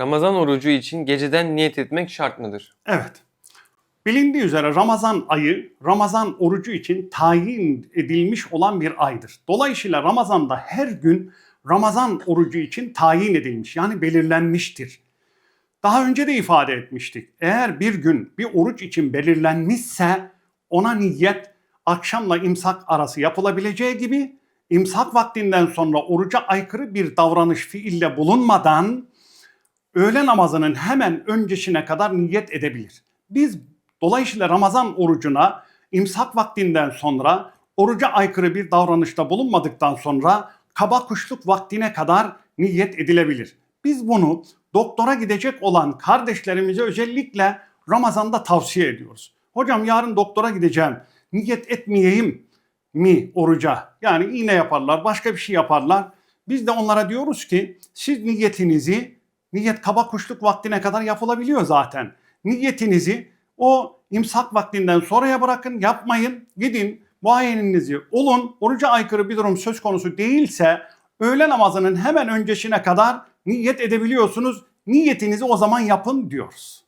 Ramazan orucu için geceden niyet etmek şart mıdır? Evet. Bilindiği üzere Ramazan ayı Ramazan orucu için tayin edilmiş olan bir aydır. Dolayısıyla Ramazan'da her gün Ramazan orucu için tayin edilmiş yani belirlenmiştir. Daha önce de ifade etmiştik. Eğer bir gün bir oruç için belirlenmişse ona niyet akşamla imsak arası yapılabileceği gibi imsak vaktinden sonra oruca aykırı bir davranış fiille bulunmadan öğle namazının hemen öncesine kadar niyet edebilir. Biz dolayısıyla Ramazan orucuna imsak vaktinden sonra oruca aykırı bir davranışta bulunmadıktan sonra kaba kuşluk vaktine kadar niyet edilebilir. Biz bunu doktora gidecek olan kardeşlerimize özellikle Ramazan'da tavsiye ediyoruz. Hocam yarın doktora gideceğim. Niyet etmeyeyim mi oruca? Yani iğne yaparlar, başka bir şey yaparlar. Biz de onlara diyoruz ki siz niyetinizi Niyet kaba kuşluk vaktine kadar yapılabiliyor zaten. Niyetinizi o imsak vaktinden sonraya bırakın, yapmayın. Gidin muayenenizi olun. Oruca aykırı bir durum söz konusu değilse öğle namazının hemen öncesine kadar niyet edebiliyorsunuz. Niyetinizi o zaman yapın diyoruz.